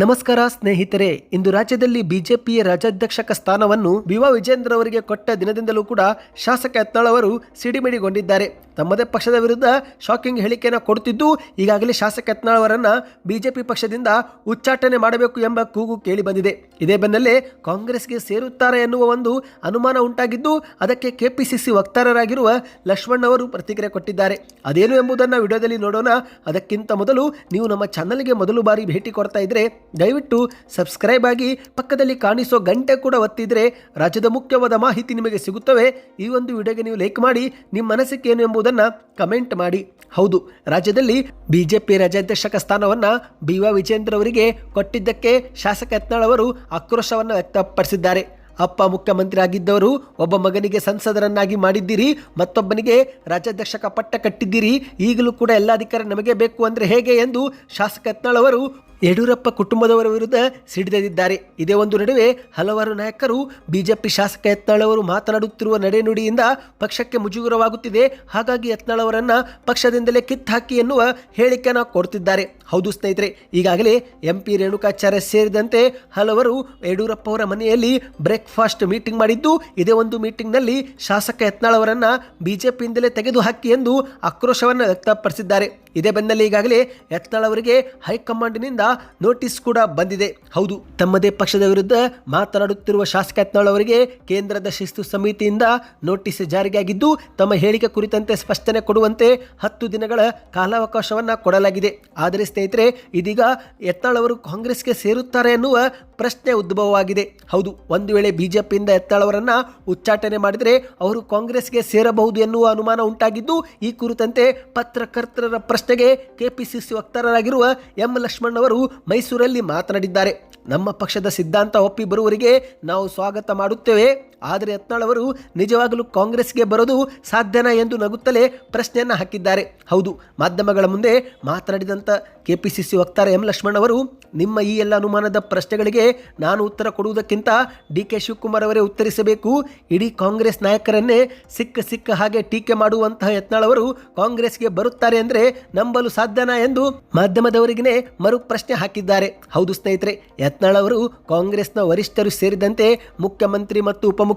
ನಮಸ್ಕಾರ ಸ್ನೇಹಿತರೆ, ಇಂದು ರಾಜ್ಯದಲ್ಲಿ ಬಿಜೆಪಿಯ ರಾಜ್ಯಾಧ್ಯಕ್ಷಕ ಸ್ಥಾನವನ್ನು ಬಿವಾ ವಿಜೇಂದ್ರ ಅವರಿಗೆ ಕೊಟ್ಟ ದಿನದಿಂದಲೂ ಕೂಡ ಶಾಸಕ ಯತ್ನಾಳ್ ಅವರು ಸಿಡಿಮಿಡಿಗೊಂಡಿದ್ದಾರೆ. ತಮ್ಮದೇ ಪಕ್ಷದ ವಿರುದ್ಧ ಶಾಕಿಂಗ್ ಹೇಳಿಕೆಯನ್ನು ಕೊಡುತ್ತಿದ್ದು ಈಗಾಗಲೇ ಶಾಸಕ ಯತ್ನಾಳ್ ಅವರನ್ನ ಬಿಜೆಪಿ ಪಕ್ಷದಿಂದ ಉಚ್ಚಾಟನೆ ಮಾಡಬೇಕು ಎಂಬ ಕೂಗು ಕೇಳಿ ಬಂದಿದೆ. ಇದೇ ಬೆನ್ನಲ್ಲೇ ಕಾಂಗ್ರೆಸ್ಗೆ ಸೇರುತ್ತಾರೆ ಎನ್ನುವ ಒಂದು ಅನುಮಾನ ಉಂಟಾಗಿದ್ದು ಅದಕ್ಕೆ ಕೆಪಿಸಿಸಿ ವಕ್ತಾರರಾಗಿರುವ ಲಕ್ಷ್ಮಣ್ ಅವರು ಪ್ರತಿಕ್ರಿಯೆ ಕೊಟ್ಟಿದ್ದಾರೆ. ಅದೇನು ಎಂಬುದನ್ನು ವಿಡಿಯೋದಲ್ಲಿ ನೋಡೋಣ. ಅದಕ್ಕಿಂತ ಮೊದಲು ನೀವು ನಮ್ಮ ಚಾನಲ್ಗೆ ಮೊದಲು ಬಾರಿ ಭೇಟಿ ಕೊಡ್ತಾ ಇದ್ರೆ ದಯವಿಟ್ಟು ಸಬ್ಸ್ಕ್ರೈಬ್ ಆಗಿ ಪಕ್ಕದಲ್ಲಿ ಕಾಣಿಸೋ ಗಂಟೆ ಕೂಡ ಒತ್ತಿದ್ರೆ ರಾಜ್ಯದ ಮುಖ್ಯವಾದ ಮಾಹಿತಿ ನಿಮಗೆ ಸಿಗುತ್ತವೆ. ಈ ಒಂದು ವಿಡಿಯೋಗೆ ನೀವು ಲೈಕ್ ಮಾಡಿ ನಿಮ್ಮ ಮನಸ್ಸಿಗೆ ಏನು ಎಂಬುದನ್ನು ಕಮೆಂಟ್ ಮಾಡಿ. ಹೌದು, ರಾಜ್ಯದಲ್ಲಿ ಬಿಜೆಪಿ ರಾಜ್ಯಾಧ್ಯಕ್ಷಕ ಸ್ಥಾನವನ್ನು ಬಿ ವಾ ವಿಜೇಂದ್ರ ಅವರಿಗೆ ಕೊಟ್ಟಿದ್ದಕ್ಕೆ ಶಾಸಕ ಯತ್ನಾಳ್ ಅವರು ಆಕ್ರೋಶವನ್ನು ವ್ಯಕ್ತಪಡಿಸಿದ್ದಾರೆ. ಅಪ್ಪ ಮುಖ್ಯಮಂತ್ರಿ ಆಗಿದ್ದವರು ಒಬ್ಬ ಮಗನಿಗೆ ಸಂಸದರನ್ನಾಗಿ ಮಾಡಿದ್ದೀರಿ, ಮತ್ತೊಬ್ಬನಿಗೆ ರಾಜ್ಯಾಧ್ಯಕ್ಷಕ ಪಟ್ಟ ಕಟ್ಟಿದ್ದೀರಿ, ಈಗಲೂ ಕೂಡ ಎಲ್ಲ ಅಧಿಕಾರ ನಮಗೆ ಬೇಕು ಅಂದರೆ ಹೇಗೆ ಎಂದು ಶಾಸಕ ಯತ್ನಾಳ್ ಅವರು ಯಡಿಯೂರಪ್ಪ ಕುಟುಂಬದವರ ವಿರುದ್ಧ ಸಿಡಿದೆದಿದ್ದಾರೆ. ಇದೇ ಒಂದು ನಡುವೆ ಹಲವಾರು ನಾಯಕರು ಬಿಜೆಪಿ ಶಾಸಕ ಯತ್ನಾಳ್ ಅವರು ಮಾತನಾಡುತ್ತಿರುವ ನಡೆನುಡಿಯಿಂದ ಪಕ್ಷಕ್ಕೆ ಮುಜುಗರವಾಗುತ್ತಿದೆ. ಹಾಗಾಗಿ ಯತ್ನಾಳ್ ಅವರನ್ನು ಪಕ್ಷದಿಂದಲೇ ಕಿತ್ತಾಕಿ ಎನ್ನುವ ಹೇಳಿಕೆಯನ್ನು ಕೊಡ್ತಿದ್ದಾರೆ. ಹೌದು ಸ್ನೇಹಿತರೆ, ಈಗಾಗಲೇ ಎಂ ಪಿ ರೇಣುಕಾಚಾರ್ಯ ಸೇರಿದಂತೆ ಹಲವರು ಯಡಿಯೂರಪ್ಪ ಅವರ ಮನೆಯಲ್ಲಿ ಬ್ರೇಕ್ಫಾಸ್ಟ್ ಮೀಟಿಂಗ್ ಮಾಡಿದ್ದು, ಇದೇ ಒಂದು ಮೀಟಿಂಗ್ನಲ್ಲಿ ಶಾಸಕ ಯತ್ನಾಳ್ ಅವರನ್ನು ಬಿಜೆಪಿಯಿಂದಲೇ ತೆಗೆದುಹಾಕಿ ಎಂದು ಆಕ್ರೋಶವನ್ನು ವ್ಯಕ್ತಪಡಿಸಿದ್ದಾರೆ. ಇದೇ ಬೆನ್ನಲ್ಲೇ ಈಗಾಗಲೇ ಯತ್ನಾಳ್ ಅವರಿಗೆ ಹೈಕಮಾಂಡ್ನಿಂದ ನೋಟಿಸ್ ಕೂಡ ಬಂದಿದೆ. ಹೌದು, ತಮ್ಮದೇ ಪಕ್ಷದ ವಿರುದ್ಧ ಮಾತನಾಡುತ್ತಿರುವ ಶಾಸಕ ಯತ್ನಾಳ್ ಅವರಿಗೆ ಕೇಂದ್ರದ ಶಿಸ್ತು ಸಮಿತಿಯಿಂದ ನೋಟಿಸ್ ಜಾರಿಯಾಗಿದ್ದು, ತಮ್ಮ ಹೇಳಿಕೆ ಕುರಿತಂತೆ ಸ್ಪಷ್ಟನೆ ಕೊಡುವಂತೆ ಹತ್ತು ದಿನಗಳ ಕಾಲಾವಕಾಶವನ್ನು ಕೊಡಲಾಗಿದೆ. ಆದರೆ ಸ್ನೇಹಿತರೆ, ಇದೀಗ ಯತ್ನಾಳ್ ಅವರು ಕಾಂಗ್ರೆಸ್ಗೆ ಸೇರುತ್ತಾರೆ ಎನ್ನುವ ಪ್ರಶ್ನೆ ಉದ್ಭವವಾಗಿದೆ. ಹೌದು, ಒಂದು ವೇಳೆ ಬಿಜೆಪಿಯಿಂದ ಯತ್ನಾಳ್ ಅವರನ್ನ ಉಚ್ಚಾಟನೆ ಮಾಡಿದರೆ ಅವರು ಕಾಂಗ್ರೆಸ್ಗೆ ಸೇರಬಹುದು ಎನ್ನುವ ಅನುಮಾನ ಉಂಟಾಗಿದ್ದು, ಈ ಕುರಿತಂತೆ ಪತ್ರಕರ್ತರ ಪ್ರಶ್ನೆಗೆ ಕೆಪಿಸಿಸಿ ವಕ್ತಾರರಾಗಿರುವ ಎಂ ಲಕ್ಷ್ಮಣ್ ಅವರು ಮೈಸೂರಲ್ಲಿ ಮಾತನಾಡಿದ್ದಾರೆ. ನಮ್ಮ ಪಕ್ಷದ ಸಿದ್ಧಾಂತ ಒಪ್ಪಿ ಬರುವವರಿಗೆ ನಾವು ಸ್ವಾಗತ ಮಾಡುತ್ತೇವೆ. ಆದರೆ ಯತ್ನಾಳವರು ನಿಜವಾಗಲೂ ಕಾಂಗ್ರೆಸ್ಗೆ ಬರೋದು ಸಾಧ್ಯನಾ ಎಂದು ನಗುತ್ತಲೇ ಪ್ರಶ್ನೆಯನ್ನು ಹಾಕಿದ್ದಾರೆ. ಹೌದು, ಮಾಧ್ಯಮಗಳ ಮುಂದೆ ಮಾತನಾಡಿದಂಥ ಕೆಪಿಸಿಸಿ ವಕ್ತಾರ ಎಂ ಲಕ್ಷ್ಮಣ್ ಅವರು, ನಿಮ್ಮ ಈ ಎಲ್ಲ ಅನುಮಾನದ ಪ್ರಶ್ನೆಗಳಿಗೆ ನಾನು ಉತ್ತರ ಕೊಡುವುದಕ್ಕಿಂತ ಡಿ ಕೆ ಶಿವಕುಮಾರ್ ಅವರೇ ಉತ್ತರಿಸಬೇಕು. ಇಡೀ ಕಾಂಗ್ರೆಸ್ ನಾಯಕರನ್ನೇ ಸಿಕ್ಕ ಸಿಕ್ಕ ಹಾಗೆ ಟೀಕೆ ಮಾಡುವಂತಹ ಯತ್ನಾಳವರು ಕಾಂಗ್ರೆಸ್ಗೆ ಬರುತ್ತಾರೆ ಅಂದರೆ ನಂಬಲು ಸಾಧ್ಯನಾ ಎಂದು ಮಾಧ್ಯಮದವರಿಗೇ ಮರು ಪ್ರಶ್ನೆ ಹಾಕಿದ್ದಾರೆ. ಹೌದು ಸ್ನೇಹಿತರೆ, ಯತ್ನಾಳ್ ಅವರು ಕಾಂಗ್ರೆಸ್ನ ವರಿಷ್ಠರು ಸೇರಿದಂತೆ ಮುಖ್ಯಮಂತ್ರಿ ಮತ್ತು ಉಪಮುಖ್ಯಮಂತ್ರಿ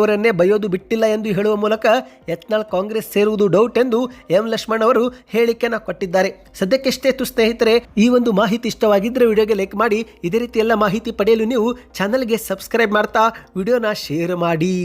ಅವರನ್ನೇ ಬಯೋದು ಬಿಟ್ಟಿಲ್ಲ ಎಂದು ಹೇಳುವ ಮೂಲಕ ಯತ್ನಾಳ್ ಕಾಂಗ್ರೆಸ್ ಸೇರುವುದು ಡೌಟ್ ಎಂದು ಎಂ ಲಕ್ಷ್ಮಣ್ ಅವರು ಹೇಳಿಕೆಯನ್ನು ಕೊಟ್ಟಿದ್ದಾರೆ. ಸದ್ಯಕ್ಕೆಷ್ಟೇ ತು ಸ್ನೇಹಿತರೆ, ಈ ಒಂದು ಮಾಹಿತಿ ಇಷ್ಟವಾಗಿದ್ದರೆ ವಿಡಿಯೋಗೆ ಲೈಕ್ ಮಾಡಿ. ಇದೇ ರೀತಿ ಎಲ್ಲ ಮಾಹಿತಿ ಪಡೆಯಲು ನೀವು ಚಾನಲ್ಗೆ ಸಬ್ಸ್ಕ್ರೈಬ್ ಮಾಡ್ತಾ ವಿಡಿಯೋನ ಶೇರ್ ಮಾಡಿ.